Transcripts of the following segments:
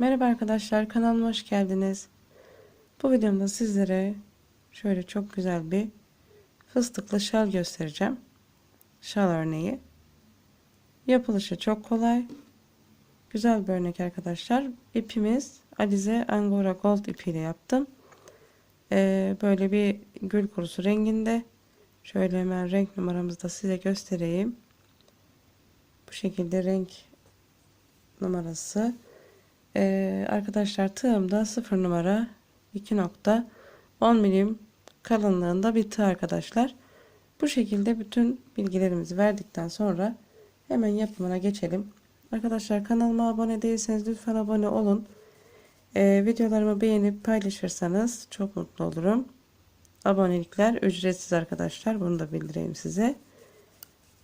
Merhaba arkadaşlar kanalıma hoş geldiniz. Bu videomda sizlere şöyle çok güzel bir fıstıklı şal göstereceğim. Şal örneği. Yapılışı çok kolay. Güzel bir örnek arkadaşlar. İpimiz Alize Angora Gold ipiyle yaptım. Ee, böyle bir gül kurusu renginde. Şöyle hemen renk numaramızı da size göstereyim. Bu şekilde renk numarası. Ee, arkadaşlar tığımda 0 numara 2.10 milim kalınlığında bir tığ arkadaşlar. Bu şekilde bütün bilgilerimizi verdikten sonra hemen yapımına geçelim. Arkadaşlar kanalıma abone değilseniz lütfen abone olun. Ee, videolarımı beğenip paylaşırsanız çok mutlu olurum. Abonelikler ücretsiz arkadaşlar. Bunu da bildireyim size.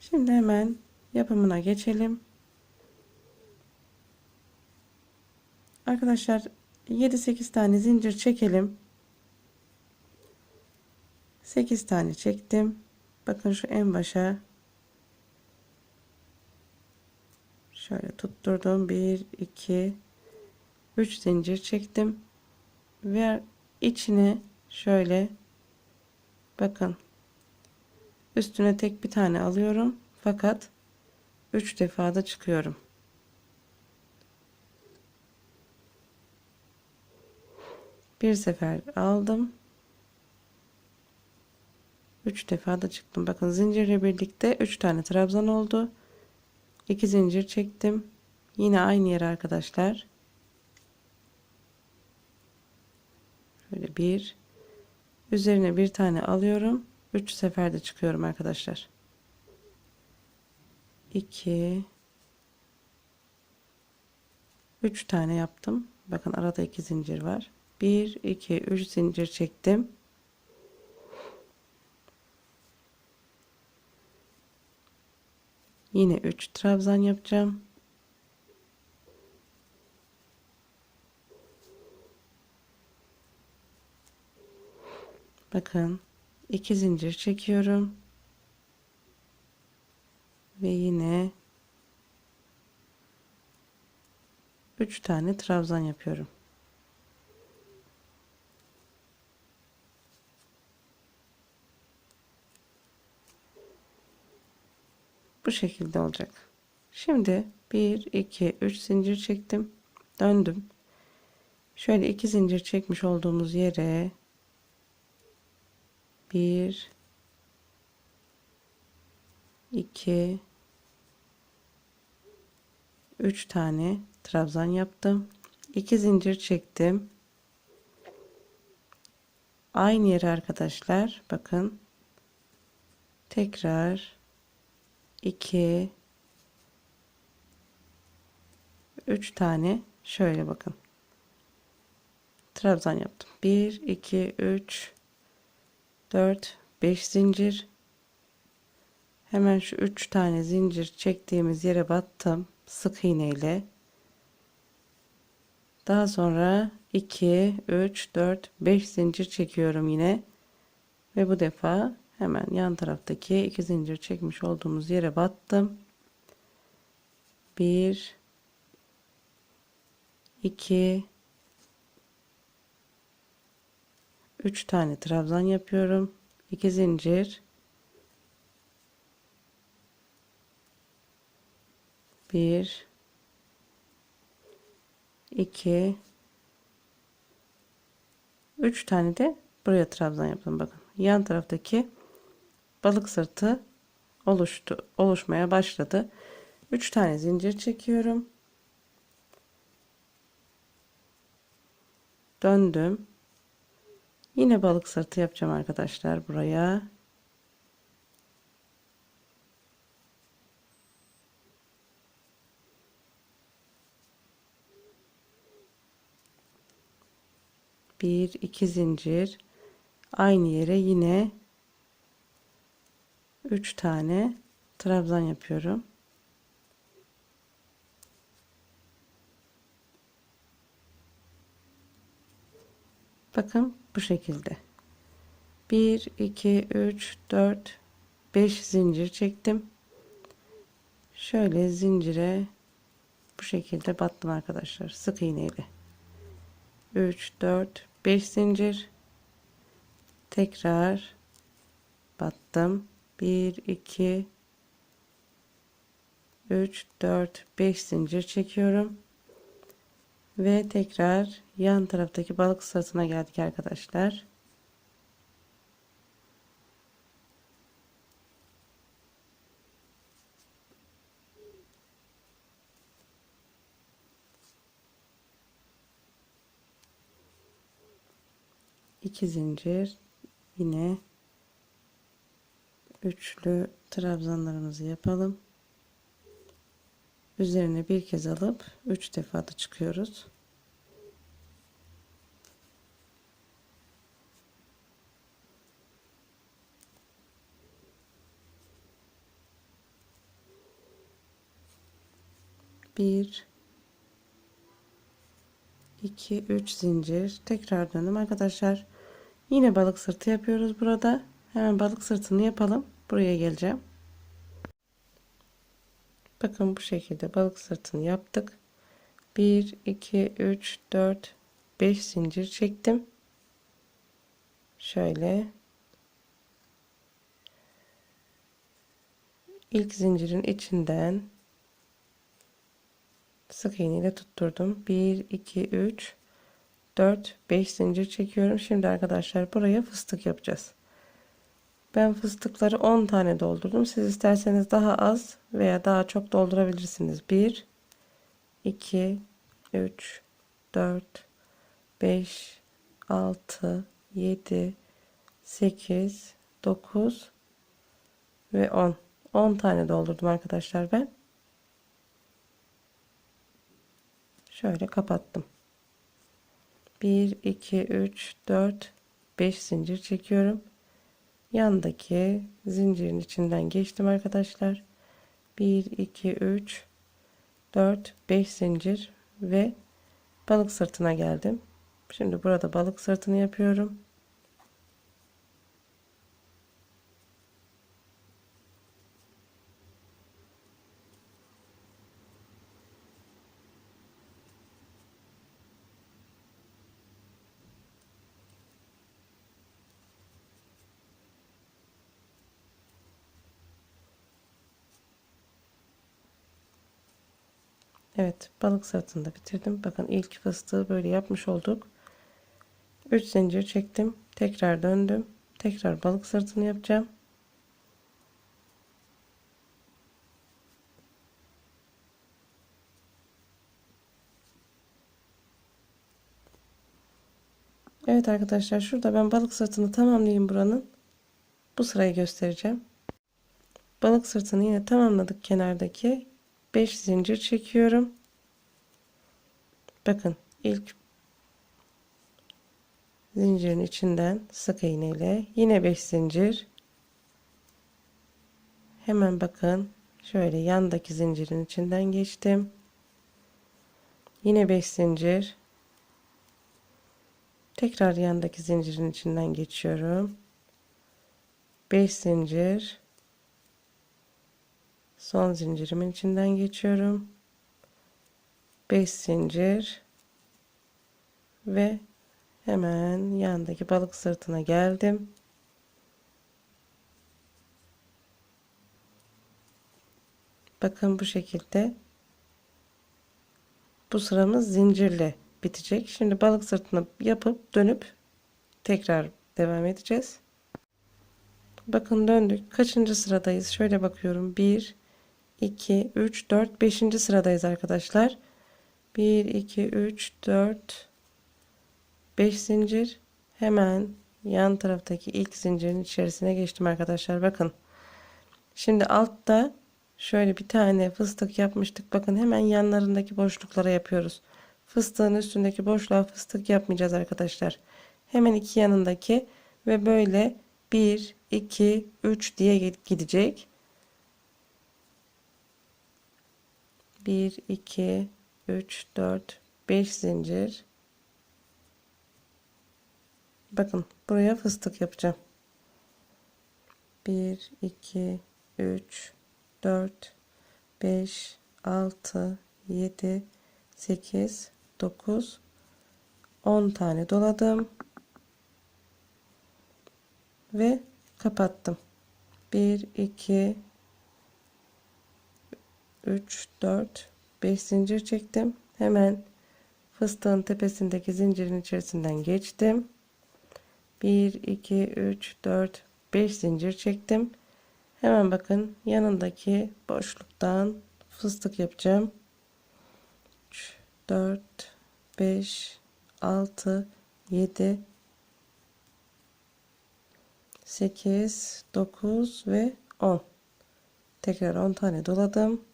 Şimdi hemen yapımına geçelim. Arkadaşlar 7-8 tane zincir çekelim. 8 tane çektim. Bakın şu en başa şöyle tutturdum. 1 2 3 zincir çektim. Ve içine şöyle bakın üstüne tek bir tane alıyorum. Fakat 3 defa da çıkıyorum. Bir sefer aldım. Üç defa da çıktım. Bakın zincirle birlikte üç tane trabzan oldu. İki zincir çektim. Yine aynı yere arkadaşlar. Şöyle bir. Üzerine bir tane alıyorum. Üç seferde çıkıyorum arkadaşlar. 2 3 tane yaptım. Bakın arada iki zincir var. 1 2 3 zincir çektim. Yine 3 trabzan yapacağım. Bakın 2 zincir çekiyorum. Ve yine 3 tane trabzan yapıyorum. Bu şekilde olacak. Şimdi 1 2 3 zincir çektim. Döndüm. Şöyle iki zincir çekmiş olduğumuz yere 1 2 3 tane trabzan yaptım. 2 zincir çektim. Aynı yere arkadaşlar bakın. Tekrar 2 3 tane şöyle bakın. Trabzan yaptım. 1 2 3 4 5 zincir. Hemen şu 3 tane zincir çektiğimiz yere battım sık iğne ile. Daha sonra 2 3 4 5 zincir çekiyorum yine. Ve bu defa hemen yan taraftaki iki zincir çekmiş olduğumuz yere battım. 1 2 3 tane trabzan yapıyorum. 2 zincir 1 2 3 tane de buraya trabzan yaptım bakın. Yan taraftaki balık sırtı oluştu oluşmaya başladı. 3 tane zincir çekiyorum. Döndüm. Yine balık sırtı yapacağım arkadaşlar buraya. Bir iki zincir aynı yere yine 3 tane trabzan yapıyorum. Bakın bu şekilde. 1 2 3 4 5 zincir çektim. Şöyle zincire bu şekilde battım arkadaşlar sık iğneyle 3 4 5 zincir tekrar battım 1 2 3 4 5 zincir çekiyorum. Ve tekrar yan taraftaki balık sırtına geldik arkadaşlar. İki zincir yine üçlü trabzanlarımızı yapalım. Üzerine bir kez alıp üç defa da çıkıyoruz. Bir 2 3 zincir. Tekrar döndüm arkadaşlar. Yine balık sırtı yapıyoruz burada hemen balık sırtını yapalım. Buraya geleceğim. Bakın bu şekilde balık sırtını yaptık. 1 2 3 4 5 zincir çektim. Şöyle. İlk zincirin içinden sık iğne ile tutturdum. 1 2 3 4 5 zincir çekiyorum. Şimdi arkadaşlar buraya fıstık yapacağız ben fıstıkları 10 tane doldurdum. Siz isterseniz daha az veya daha çok doldurabilirsiniz. 1 2 3 4 5 6 7 8 9 ve 10 10 tane doldurdum arkadaşlar ben. Şöyle kapattım. 1 2 3 4 5 zincir çekiyorum yandaki zincirin içinden geçtim arkadaşlar. 1 2 3 4 5 zincir ve balık sırtına geldim. Şimdi burada balık sırtını yapıyorum Evet balık sırtında bitirdim. Bakın ilk fıstığı böyle yapmış olduk. 3 zincir çektim. Tekrar döndüm. Tekrar balık sırtını yapacağım. Evet arkadaşlar şurada ben balık sırtını tamamlayayım buranın. Bu sırayı göstereceğim. Balık sırtını yine tamamladık kenardaki 5 zincir çekiyorum. Bakın ilk zincirin içinden sık iğne ile yine 5 zincir. Hemen bakın şöyle yandaki zincirin içinden geçtim. Yine 5 zincir. Tekrar yandaki zincirin içinden geçiyorum. 5 zincir son zincirimin içinden geçiyorum. 5 zincir. Ve hemen yandaki balık sırtına geldim. Bakın bu şekilde. Bu sıramız zincirle bitecek. Şimdi balık sırtını yapıp dönüp tekrar devam edeceğiz. Bakın döndük. Kaçıncı sıradayız? Şöyle bakıyorum. 1 2, 3, 4, 5. sıradayız arkadaşlar. 1, 2, 3, 4, 5 zincir. Hemen yan taraftaki ilk zincirin içerisine geçtim arkadaşlar. Bakın. Şimdi altta şöyle bir tane fıstık yapmıştık. Bakın hemen yanlarındaki boşluklara yapıyoruz. Fıstığın üstündeki boşluğa fıstık yapmayacağız arkadaşlar. Hemen iki yanındaki ve böyle 1, 2, 3 diye gidecek. 1 2 3 4 5 zincir. Bakın buraya fıstık yapacağım. 1 2 3 4 5 6 7 8 9 10 tane doladım. Ve kapattım. 1 2 3 4 5 zincir çektim. Hemen fıstığın tepesindeki zincirin içerisinden geçtim. 1 2 3 4 5 zincir çektim. Hemen bakın yanındaki boşluktan fıstık yapacağım. 3 4 5 6 7 8 9 ve 10 tekrar 10 tane doladım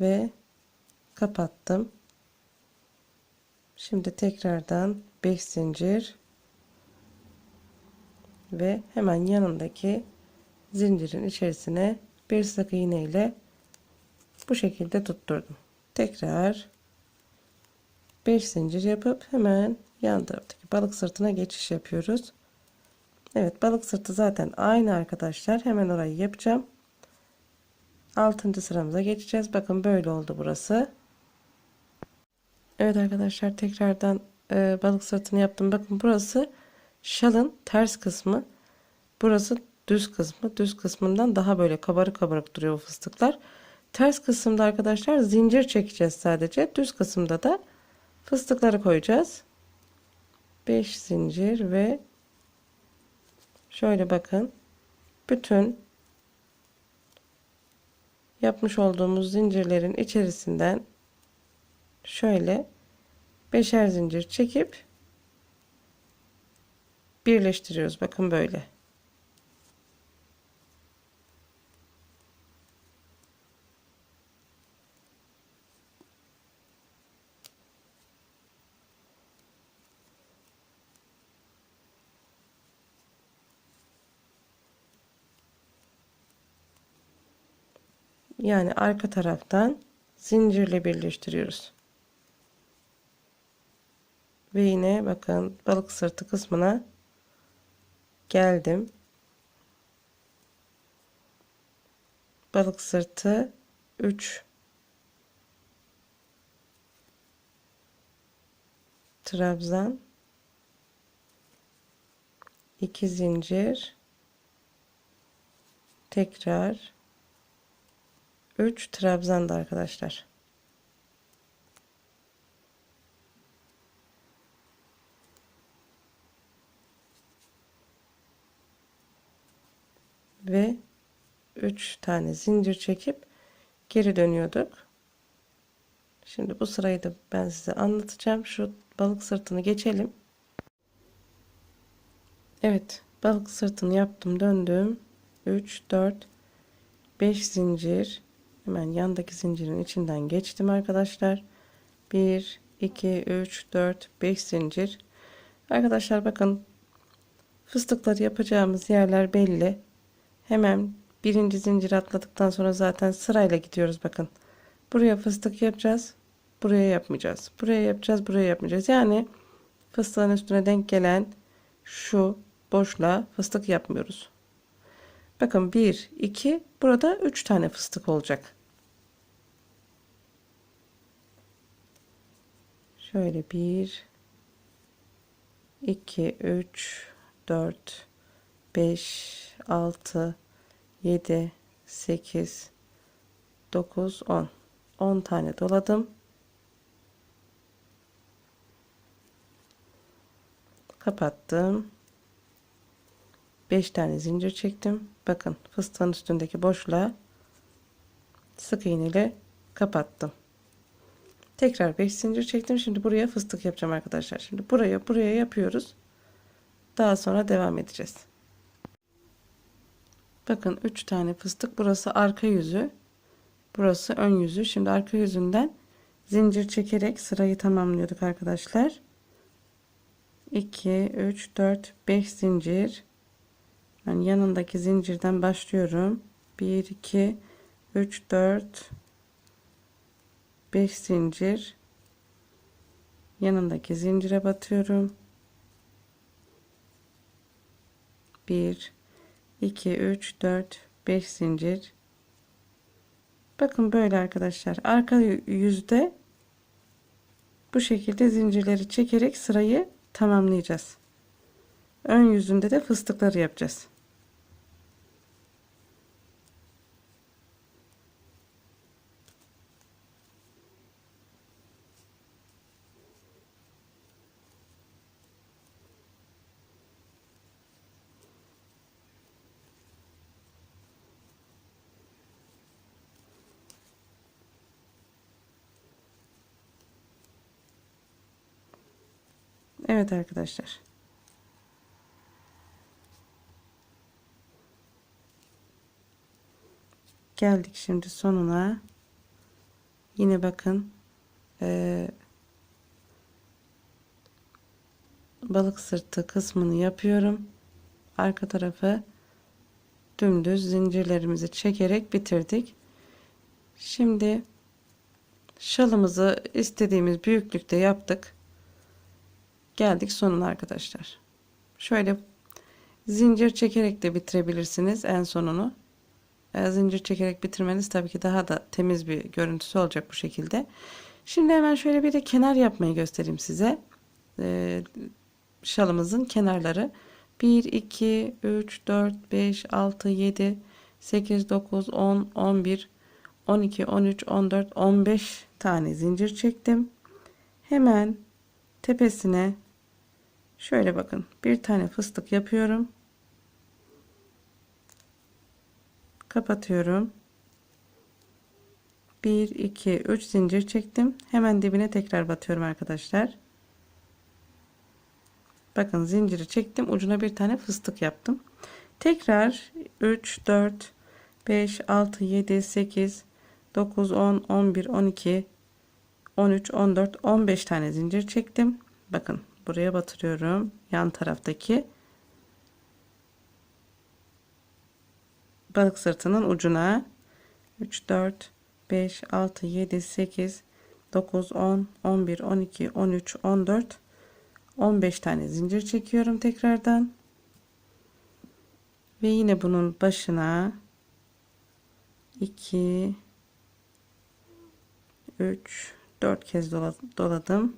ve kapattım. Şimdi tekrardan 5 zincir ve hemen yanındaki zincirin içerisine bir sık iğne ile bu şekilde tutturdum. Tekrar 5 zincir yapıp hemen yan taraftaki balık sırtına geçiş yapıyoruz. Evet balık sırtı zaten aynı arkadaşlar. Hemen orayı yapacağım 6. sıramıza geçeceğiz. Bakın böyle oldu burası. Evet arkadaşlar tekrardan e, balık sırtını yaptım. Bakın burası şalın ters kısmı. Burası düz kısmı. Düz kısmından daha böyle kabarık kabarık duruyor fıstıklar. Ters kısımda arkadaşlar zincir çekeceğiz sadece. Düz kısımda da fıstıkları koyacağız. 5 zincir ve şöyle bakın. Bütün yapmış olduğumuz zincirlerin içerisinden şöyle beşer zincir çekip birleştiriyoruz. Bakın böyle Yani arka taraftan zincirle birleştiriyoruz. Ve yine bakın balık sırtı kısmına geldim. Balık sırtı 3 trabzan 2 zincir tekrar 3 trabzanda arkadaşlar. Ve 3 tane zincir çekip geri dönüyorduk. Şimdi bu sırayı da ben size anlatacağım. Şu balık sırtını geçelim. Evet, balık sırtını yaptım, döndüm. 3 4 5 zincir Hemen yandaki zincirin içinden geçtim arkadaşlar. 1, 2, 3, 4, 5 zincir. Arkadaşlar bakın fıstıkları yapacağımız yerler belli. Hemen birinci zincir atladıktan sonra zaten sırayla gidiyoruz bakın. Buraya fıstık yapacağız. Buraya yapmayacağız. Buraya yapacağız. Buraya yapmayacağız. Yani fıstığın üstüne denk gelen şu boşluğa fıstık yapmıyoruz. Bakın 1, 2, burada 3 tane fıstık olacak. Şöyle 1, 2, 3, 4, 5, 6, 7, 8, 9, 10. 10 tane doladım. Kapattım. 5 tane zincir çektim. Bakın fıstığın üstündeki boşluğa sık iğne ile kapattım. Tekrar 5 zincir çektim. Şimdi buraya fıstık yapacağım arkadaşlar. Şimdi buraya buraya yapıyoruz. Daha sonra devam edeceğiz. Bakın 3 tane fıstık. Burası arka yüzü. Burası ön yüzü. Şimdi arka yüzünden zincir çekerek sırayı tamamlıyorduk arkadaşlar. 2 3 4 5 zincir ben yanındaki zincirden başlıyorum. 1 2 3 4 5 zincir yanındaki zincire batıyorum. 1 2 3 4 5 zincir Bakın böyle arkadaşlar. Arka yüzde bu şekilde zincirleri çekerek sırayı tamamlayacağız. Ön yüzünde de fıstıkları yapacağız. Evet arkadaşlar. Geldik şimdi sonuna. Yine bakın ee, balık sırtı kısmını yapıyorum. Arka tarafı dümdüz zincirlerimizi çekerek bitirdik. Şimdi şalımızı istediğimiz büyüklükte yaptık. Geldik sonuna arkadaşlar. Şöyle zincir çekerek de bitirebilirsiniz en sonunu. Zincir çekerek bitirmeniz tabii ki daha da temiz bir görüntüsü olacak bu şekilde. Şimdi hemen şöyle bir de kenar yapmayı göstereyim size. E, şalımızın kenarları 1, 2, 3, 4, 5, 6, 7, 8, 9, 10, 11, 12, 13, 14, 15 tane zincir çektim. Hemen tepesine şöyle bakın bir tane fıstık yapıyorum. Kapatıyorum. 1 2 3 zincir çektim. Hemen dibine tekrar batıyorum arkadaşlar. Bakın zinciri çektim. Ucuna bir tane fıstık yaptım. Tekrar 3 4 5 6 7 8 9 10 11 12 13 14 15 tane zincir çektim. Bakın buraya batırıyorum. Yan taraftaki balık sırtının ucuna. 3 4 5 6 7 8 9 10 11 12 13 14 15 tane zincir çekiyorum tekrardan. Ve yine bunun başına 2 3 4 kez doladım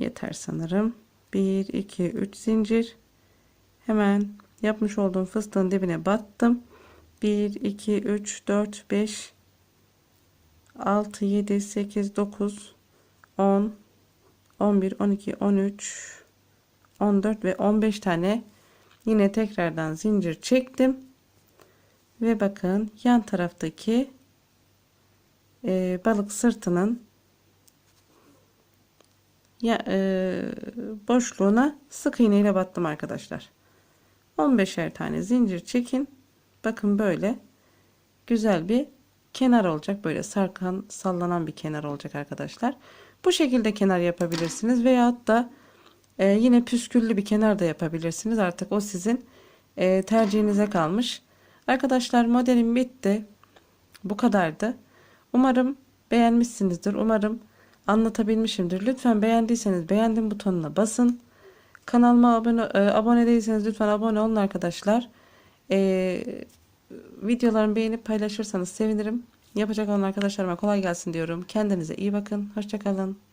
yeter sanırım. 1 2 3 zincir. Hemen yapmış olduğum fıstığın dibine battım. 1 2 3 4 5 6 7 8 9 10 11 12 13 14 ve 15 tane yine tekrardan zincir çektim. Ve bakın yan taraftaki e, balık sırtının ya, e, boşluğuna sık iğne ile battım arkadaşlar. 15'er tane zincir çekin. Bakın böyle güzel bir kenar olacak. Böyle sarkan sallanan bir kenar olacak arkadaşlar. Bu şekilde kenar yapabilirsiniz veyahut da e, yine püsküllü bir kenar da yapabilirsiniz. Artık o sizin e, tercihinize kalmış. Arkadaşlar modelim bitti. Bu kadardı. Umarım beğenmişsinizdir. Umarım anlatabilmişimdir lütfen beğendiyseniz beğendim butonuna basın kanalıma abone, e, abone değilseniz lütfen abone olun arkadaşlar e, videolarımı beğenip paylaşırsanız sevinirim. Yapacak olan arkadaşlarıma kolay gelsin diyorum. Kendinize iyi bakın. Hoşçakalın.